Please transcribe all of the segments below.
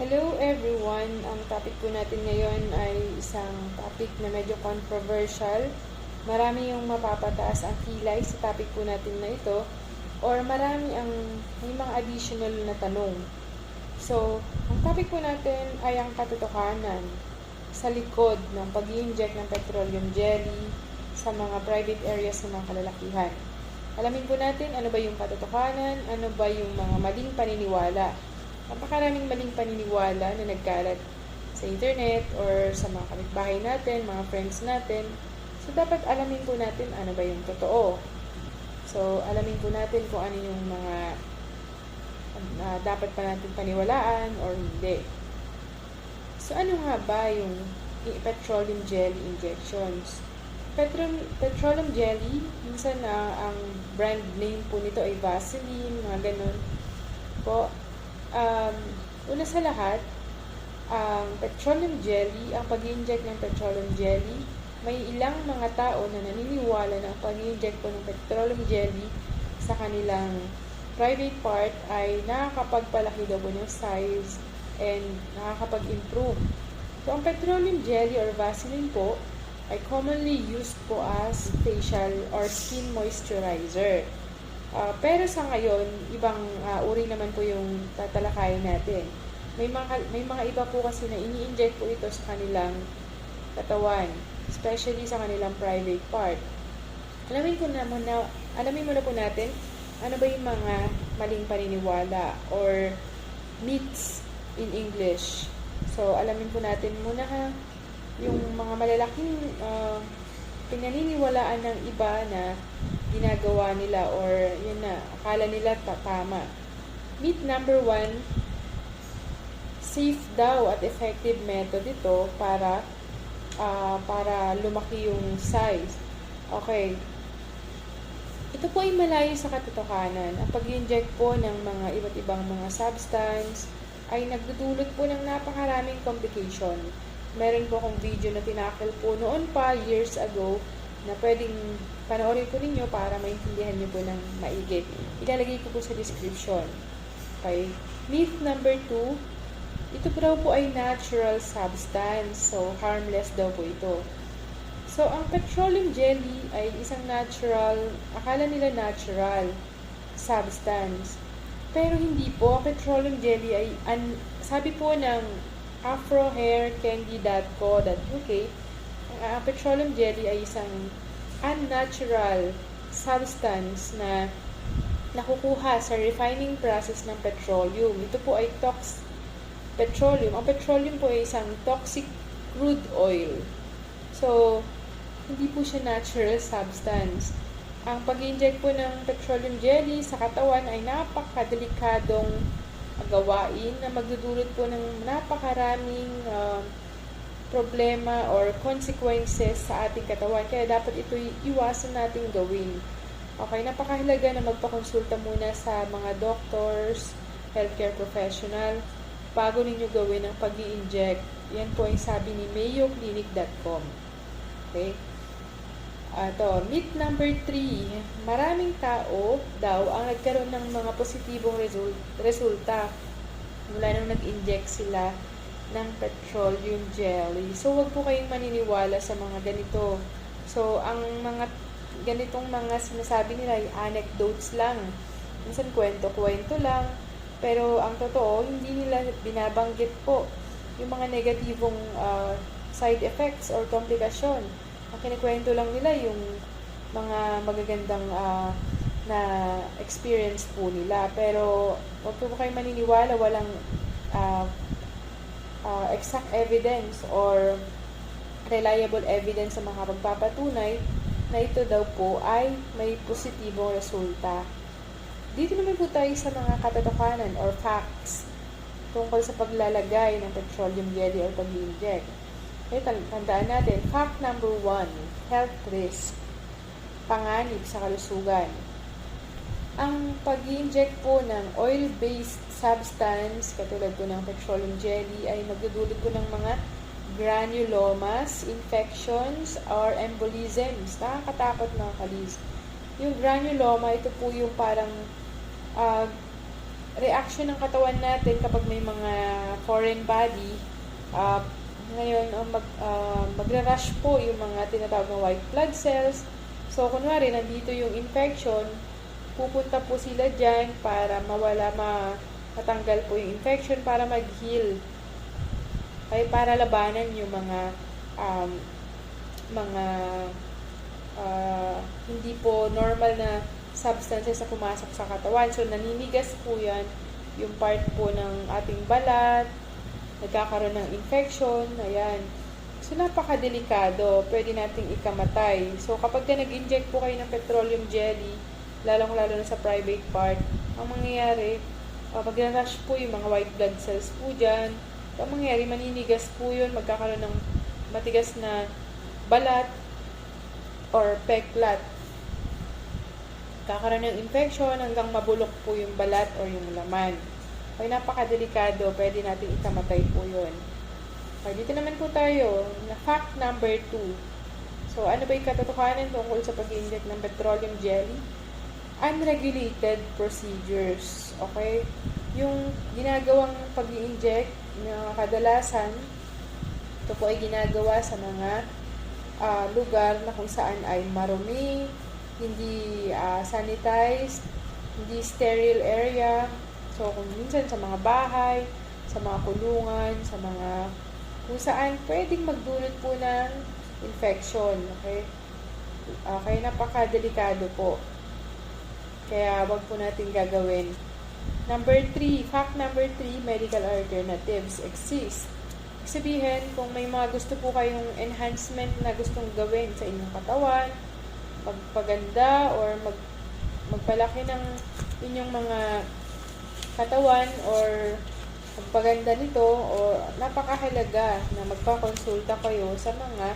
Hello everyone! Ang topic po natin ngayon ay isang topic na medyo controversial. Marami yung mapapataas ang kilay sa topic po natin na ito or marami ang may mga additional na tanong. So, ang topic po natin ay ang katotohanan sa likod ng pag inject ng petroleum jelly sa mga private areas ng mga kalalakihan. Alamin po natin ano ba yung katotohanan, ano ba yung mga maling paniniwala napakaraming maling paniniwala na nagkalat sa internet or sa mga kapitbahay natin, mga friends natin. So, dapat alamin po natin ano ba yung totoo. So, alamin po natin kung ano yung mga uh, dapat pa natin paniwalaan or hindi. So, ano nga ba yung petroleum jelly injections? Petrol, petroleum jelly, minsan uh, ang brand name po nito ay Vaseline, mga ganun po um, una sa lahat, ang petroleum jelly, ang pag inject ng petroleum jelly, may ilang mga tao na naniniwala na ang pag inject po ng petroleum jelly sa kanilang private part ay nakakapagpalaki daw po ng size and nakakapag-improve. So, ang petroleum jelly or Vaseline po ay commonly used po as facial or skin moisturizer. Uh, pero sa ngayon, ibang uh, uri naman po yung tatalakayin natin. May mga, may mga iba po kasi na ini-inject po ito sa kanilang katawan, especially sa kanilang private part. Alamin ko na muna, alamin muna po natin ano ba yung mga maling paniniwala or myths in English. So, alamin po natin muna ha, yung mga malalaking uh, pinaniniwalaan ng iba na ginagawa nila or yun na, akala nila tama. Myth number one, safe daw at effective method ito para uh, para lumaki yung size. Okay. Ito po ay malayo sa katotohanan. Ang pag-inject po ng mga iba't ibang mga substance ay nagdudulot po ng napakaraming complication. Meron po akong video na tinakil po noon pa, years ago, na pwedeng panoorin po ninyo para maintindihan nyo po ng maigi. Ilalagay ko po sa description. Okay? Myth number 2, ito po daw po ay natural substance. So, harmless daw po ito. So, ang petroleum jelly ay isang natural, akala nila natural substance. Pero hindi po, ang petroleum jelly ay, an, sabi po ng afrohaircandy.co.uk, uh, petroleum jelly ay isang unnatural substance na nakukuha sa refining process ng petroleum. Ito po ay tox petroleum. Ang petroleum po ay isang toxic crude oil. So, hindi po siya natural substance. Ang pag-inject po ng petroleum jelly sa katawan ay napakadelikadong gawain na magdudulot po ng napakaraming uh, problema or consequences sa ating katawan. Kaya dapat ito iwasan nating gawin. Okay, napakahalaga na magpakonsulta muna sa mga doctors, healthcare professional, bago ninyo gawin ang pag inject Yan po ay sabi ni mayoclinic.com. Okay? Ato, myth number 3. Maraming tao daw ang nagkaroon ng mga positibong result, resulta mula nung nag-inject sila ng petroleum jelly. So, wag po kayong maniniwala sa mga ganito. So, ang mga ganitong mga sinasabi nila ay anecdotes lang. Minsan kwento-kwento lang. Pero ang totoo, hindi nila binabanggit po yung mga negatibong uh, side effects or komplikasyon. Ang kinikwento lang nila yung mga magagandang uh, na experience po nila. Pero, wag po kayong maniniwala, walang uh, uh, exact evidence or reliable evidence sa mga pagpapatunay na ito daw po ay may positibong resulta. Dito naman po tayo sa mga katotohanan or facts tungkol sa paglalagay ng petroleum jelly or pag-inject. Okay, tandaan natin, fact number one, health risk, panganib sa kalusugan. Ang pag inject po ng oil-based substance, katulad po ng petroleum jelly, ay magdudulot po ng mga granulomas, infections, or embolisms. Nakakatakot mga kalis. Yung granuloma, ito po yung parang uh, reaction ng katawan natin kapag may mga foreign body, ah, ngayon, ang mag, ah, magra-rush po yung mga tinatawag na white blood cells. So, kunwari, nandito yung infection, pupunta po sila dyan para mawala, ma, matanggal po yung infection para mag-heal. Ay, para labanan yung mga, um, mga, ah, hindi po normal na substances na pumasok sa katawan. So, naninigas po yan yung part po ng ating balat, nagkakaroon ng infection, ayan. So, napakadelikado. Pwede nating ikamatay. So, kapag ka nag-inject po kayo ng petroleum jelly, lalong-lalo na sa private part, ang mangyayari, uh, mag-rush po yung mga white blood cells po dyan. So, ang mangyayari, maninigas po yun, magkakaroon ng matigas na balat or peklat. Kakaroon ng infection hanggang mabulok po yung balat or yung laman. Ay napakadelikado, pwede natin ikamatay po yun. Okay, dito naman po tayo, na fact number 2. So, ano ba yung katotohanan tungkol sa pag-inject ng petroleum jelly? Unregulated procedures. Okay? Yung ginagawang pag inject na kadalasan, ito po ay ginagawa sa mga ah, lugar na kung saan ay marumi, hindi ah, sanitized, hindi sterile area. So, kung minsan sa mga bahay, sa mga kulungan, sa mga kung saan pwedeng magdulot po ng infection. Okay? Uh, kaya napakadelikado po. Kaya wag po natin gagawin. Number 3, fact number 3, medical alternatives exist. Sabihin, kung may mga gusto po kayong enhancement na gustong gawin sa inyong katawan, magpaganda or mag, magpalaki ng inyong mga katawan or magpaganda nito o napakahalaga na magpakonsulta kayo sa mga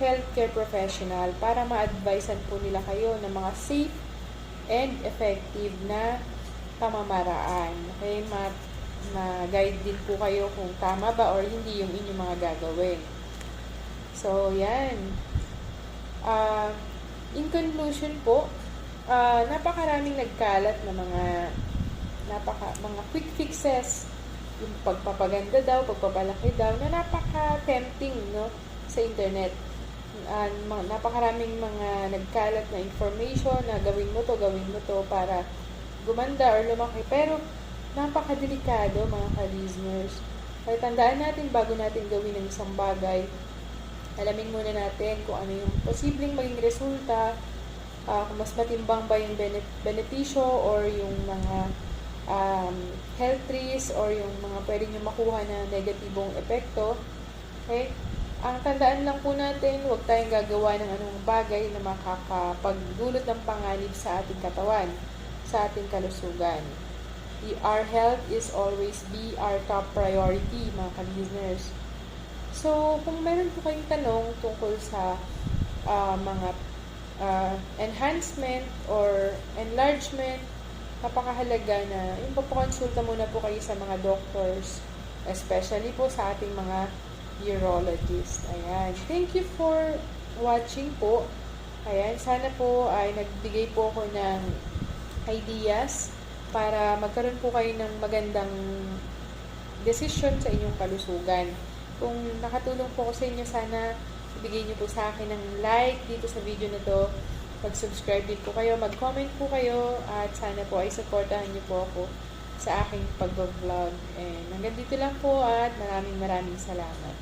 healthcare professional para ma-advisean po nila kayo ng mga safe and effective na pamamaraan. Okay, ma- ma-guide din po kayo kung tama ba or hindi yung inyong mga gagawin. So, yan. Ah, in conclusion po, ah, napakaraming nagkalat na mga napaka mga quick fixes yung pagpapaganda daw, pagpapalaki daw na napaka-tempting no sa internet. Uh, napakaraming mga nagkalat na information na gawin mo to, gawin mo to para gumanda or lumaki. Pero napakadelikado mga ka-listeners. Kaya tandaan natin bago natin gawin ng isang bagay, alamin muna natin kung ano yung posibleng maging resulta, uh, kung mas matimbang ba yung benepisyo or yung mga um, health risks or yung mga pwede nyo makuha na negatibong epekto. Okay? Ang tandaan lang po natin, huwag tayong gagawa ng anong bagay na makakapagdulot ng panganib sa ating katawan, sa ating kalusugan. Our health is always be our top priority, mga ka-listeners. So, kung meron po kayong tanong tungkol sa uh, mga uh, enhancement or enlargement napakahalaga na yung papakonsulta muna po kayo sa mga doctors, especially po sa ating mga urologist. Ayan. Thank you for watching po. Ayan. Sana po ay nagbigay po ako ng ideas para magkaroon po kayo ng magandang decision sa inyong kalusugan. Kung nakatulong po ako sa inyo, sana ibigay niyo po sa akin ng like dito sa video na to mag-subscribe din po kayo, mag-comment po kayo, at sana po ay supportahan niyo po ako sa aking pag-vlog. And hanggang dito lang po at maraming maraming salamat.